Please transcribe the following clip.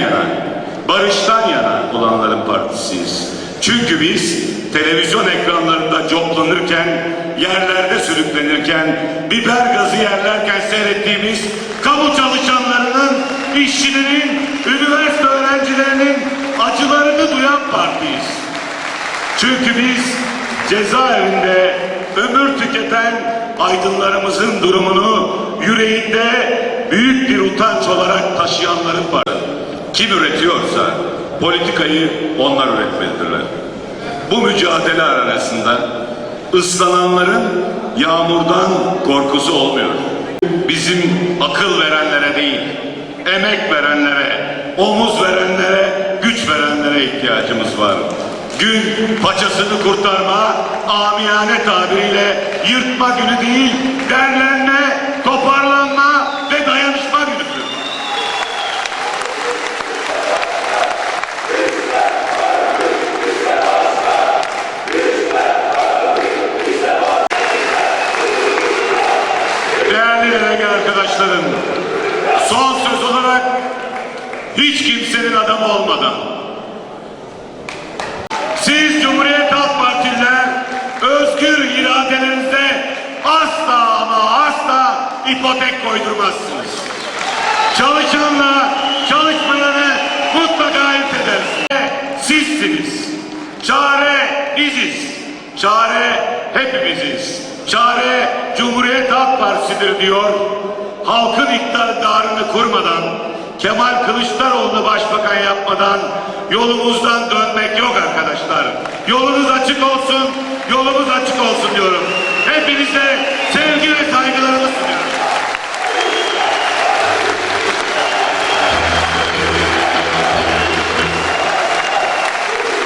yana, barıştan yana olanların partisiyiz. Çünkü biz televizyon ekranlarında coplanırken, yerlerde sürüklenirken, biber gazı yerlerken seyrettiğimiz kamu çalışanlarının, işçilerin, üniversite öğrencilerinin acılarını duyan partiyiz. Çünkü biz cezaevinde ömür tüketen aydınlarımızın durumunu yüreğinde büyük bir utanç olarak taşıyanların var. Kim üretiyorsa politikayı onlar üretmelidirler. Bu mücadele arasında ıslananların yağmurdan korkusu olmuyor. Bizim akıl verenlere değil, emek verenlere, omuz verenlere, güç verenlere ihtiyacımız var. Gün paçasını kurtarma, amiyane tabiriyle yırtma günü değil, derlenme, Değerli değerli arkadaşlarım, son söz olarak hiç kimsenin adamı olmadan siz Cumhuriyet Halk Partililer özgür iradelerinize asla ama asla ipotek koydurmazsınız. Çalışanla çalışmayanı mutlaka ayırt edersiniz. Sizsiniz. Çare biziz. Çare hepimiziz. Çare Cumhuriyet Halk Partisi'dir diyor. Halkın iktidarını kurmadan, Kemal Kılıçdaroğlu'nu başbakan yapmadan yolumuzdan dönmek yok arkadaşlar. Yolunuz açık olsun, yolumuz açık olsun diyorum. Hepinize sevgi ve saygılarımı sunuyorum.